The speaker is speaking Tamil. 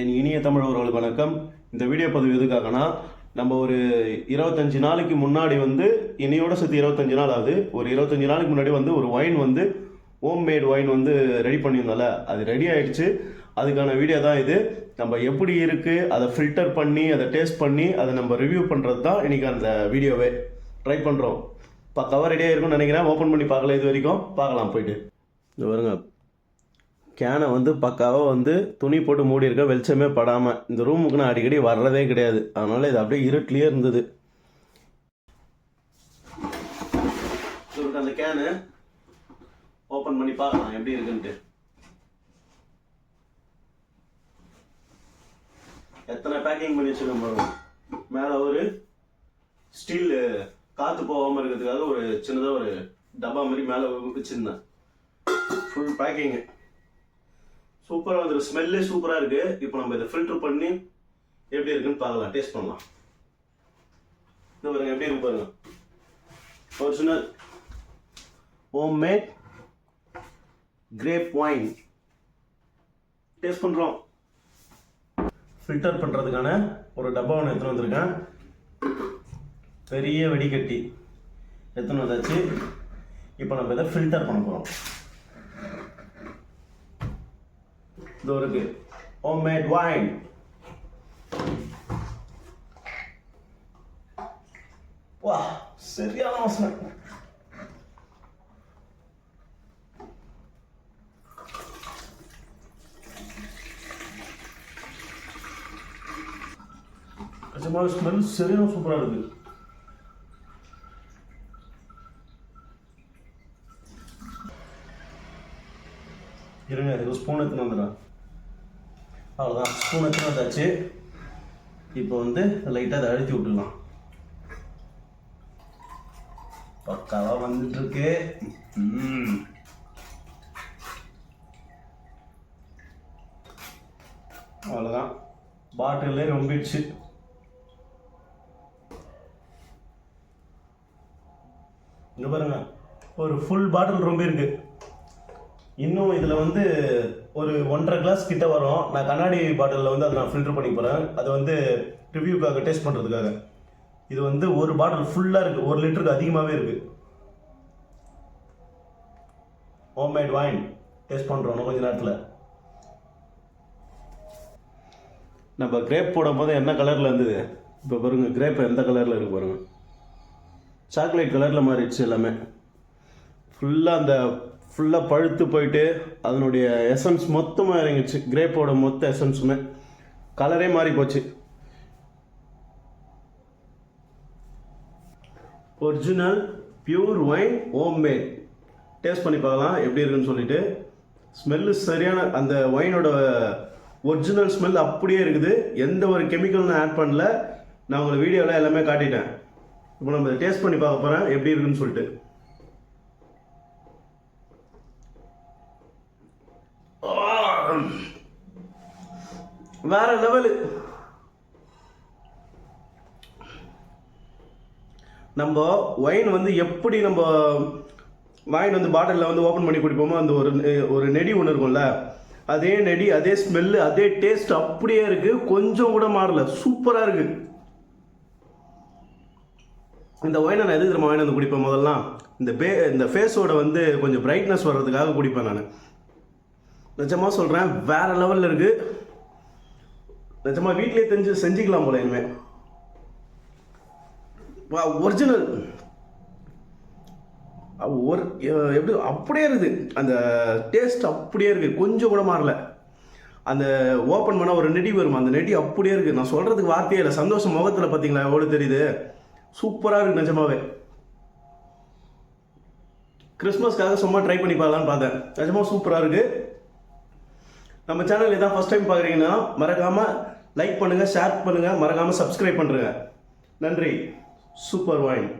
என் இனிய தமிழ் உறவுகளுக்கு வணக்கம். இந்த வீடியோ பதிவு எதுக்காகனா நம்ம ஒரு இருபத்தஞ்சி நாளைக்கு முன்னாடி வந்து இனியோட சேர்த்து இருபத்தஞ்சி நாள் ஆகுது. ஒரு இருபத்தஞ்சி நாளைக்கு முன்னாடி வந்து ஒரு ஒயின் வந்து ஹோம் மேட் ஒயின் வந்து ரெடி பண்ணியிருந்தோம்ல. அது ரெடி ஆயிடுச்சு. அதுக்கான வீடியோ தான் இது. நம்ம எப்படி இருக்குது அதை ஃபில்டர் பண்ணி அதை டேஸ்ட் பண்ணி அதை நம்ம ரிவ்யூ பண்ணுறது தான் இன்றைக்கி அந்த வீடியோவே. ட்ரை பண்ணுறோம் பக்காவாக ரெடியாக இருக்கும்னு நினைக்கிறேன். ஓப்பன் பண்ணி பார்க்கல இது வரைக்கும். பார்க்கலாம் போயிட்டு. இந்த வருங்க கேனை வந்து பக்காவாக வந்து துணி போட்டு மூடி இருக்க வெளிச்சமே படாமல் இந்த ரூமுக்கு நான் அடிக்கடி வர்றதே கிடையாது. அதனால் இது அப்படியே இருட்லேயே இருந்தது. அந்த கேனு ஓப்பன் பண்ணி பார்க்கலாம் எப்படி இருக்குன்ட்டு. எத்தனை பேக்கிங் பண்ணி வச்சுருக்கோம் மேலே ஒரு ஸ்டீல் காற்று போகாமல் இருக்கிறதுக்காக ஒரு சின்னதாக ஒரு டப்பா மாதிரி மேலே வச்சிருந்தேன். ஃபுல் பேக்கிங்கு சூப்பராக வந்துருக்கு ஸ்மெல்லே சூப்பராக இருக்கு. இப்போ நம்ம இதை ஃபில்டர் பண்ணி எப்படி இருக்குன்னு பார்க்கலாம். டேஸ்ட் பண்ணலாம். இந்த பாருங்க எப்படி இருக்கு பாருங்க. Original homemade grape wine taste பண்ணுறோம் ஃபில்டர் பண்ணுறதுக்கான ஒரு டப்பா ஒன்று எடுத்துன்னு வந்திருக்கேன். பெரிய வெடிக்கட்டி. எடுத்துன்னு வந்தாச்சு. இப்போ நம்ம இதை ஃபில்டர் பண்ண போகிறோம் இதோ இருக்கு ஹோம்மேட் வைன் வா சரியான வாசனை நிஜமாக ஸ்மெல் சரியான சூப்பராக இருக்கு. இருங்க இதுக்கு ஸ்பூன் எடுத்துன்னு வந்துடுறேன் அவ்வளோதான் ஸ்பூன் எடுத்துன்னு வந்தாச்சு இப்போ வந்து லைட்டாக அதை அழுத்தி விட்டுடலாம். பக்காவாக வந்துட்டுருக்கு. அவ்வளோதான் பாட்டிலே ரொம்பிடுச்சு. இங்கே பாருங்க ஒரு ஃபுல் பாட்டில் ரொம்ப இருக்கு இன்னும் இதில் வந்து ஒரு ஒன்றரை கிளாஸ் கிட்ட வரும். நான் கண்ணாடி பாட்டிலில் வந்து அதை நான் ஃபில்டர் பண்ணி போகிறேன் அது வந்து ரிவ்யூக்காக டேஸ்ட் பண்ணுறதுக்காக இது வந்து ஒரு பாட்டில் ஃபுல்லாக இருக்குது ஒரு லிட்டருக்கு அதிகமாகவே இருக்குது ஹோம்மேட் வாயின் டேஸ்ட் பண்ணுறோம் கொஞ்ச நேரத்தில். நம்ம கிரேப் போடும்போது என்ன கலரில் இருந்தது? இப்போ பாருங்க கிரேப் எந்த கலரில் இருக்கு பாருங்க. சாக்லேட் கலரில் மாறிடுச்சு எல்லாமே. ஃபுல்லாக அந்த ஃபுல்லாக பழுத்து போயிட்டு அதனுடைய எசன்ஸ் மொத்தமாக இறங்கிடுச்சு. கிரேப்போட மொத்த எசன்ஸுமே கலரே மாறி போச்சு original pure wine homemade taste பண்ணி பார்க்கலாம் எப்படி இருக்குன்னு சொல்லிட்டு. ஸ்மெல்லு சரியான அந்த ஒயினோட ஒரிஜினல் ஸ்மெல் அப்படியே இருக்குது. எந்த ஒரு கெமிக்கலும் ஆட் பண்ணல. நான் உங்களை வீடியோவில் எல்லாமே காட்டிட்டேன். இப்போ நம்ம டேஸ்ட் பண்ணி பார்க்க போகிறேன் எப்படி இருக்குன்னு சொல்லிட்டு. வேற லெவலு. நம்ம ஒயின் வந்து எப்படி நம்ம வாயின் வந்து பாட்டிலில் வந்து ஓப்பன் பண்ணி குடிப்போமோ அந்த ஒரு ஒரு நெடி ஒன்று இருக்கும்ல அதே நெடி அதே ஸ்மெல்லு அதே டேஸ்ட் அப்படியே இருக்கு. கொஞ்சம் கூட மாறல. சூப்பராக இருக்கு. இந்த ஒயினை நான் எது தெரியுமா வாயின் வந்து குடிப்பேன் முதல்லாம் இந்த பே இந்த ஃபேஸோட வந்து கொஞ்சம் பிரைட்னஸ் வர்றதுக்காக குடிப்பேன் நான். நிஜமாக சொல்கிறேன் வேற லெவலில் இருக்கு. நிஜமாக வீட்டிலே தெரிஞ்சு செஞ்சுக்கலாம் போல இனிமே. ஒரிஜினல் ஒரு எப்படி அப்படியே இருக்குது. அந்த டேஸ்ட் அப்படியே இருக்குது கொஞ்சம் கூட மாறல. அந்த ஓப்பன் பண்ண ஒரு நெடி வரும். அந்த நெடி அப்படியே இருக்குது நான் சொல்கிறதுக்கு வார்த்தையே இல்லை. சந்தோஷம் முகத்தில் பார்த்தீங்களா? எவ்வளோ தெரியுது? சூப்பராக இருக்குது நிஜமாவே. கிறிஸ்மஸ்க்காக சும்மா ட்ரை பண்ணி பார்க்கலான்னு பார்த்தேன். நிஜமாக சூப்பராக இருக்குது நம்ம சேனல் இதான் ஃபஸ்ட் டைம் பார்க்குறீங்கன்னா மறக்காமல் லைக் பண்ணுங்கள் ஷேர் பண்ணுங்கள் மறக்காமல் சப்ஸ்கிரைப் பண்ணுறேங்க நன்றி. சூப்பர் வாயின்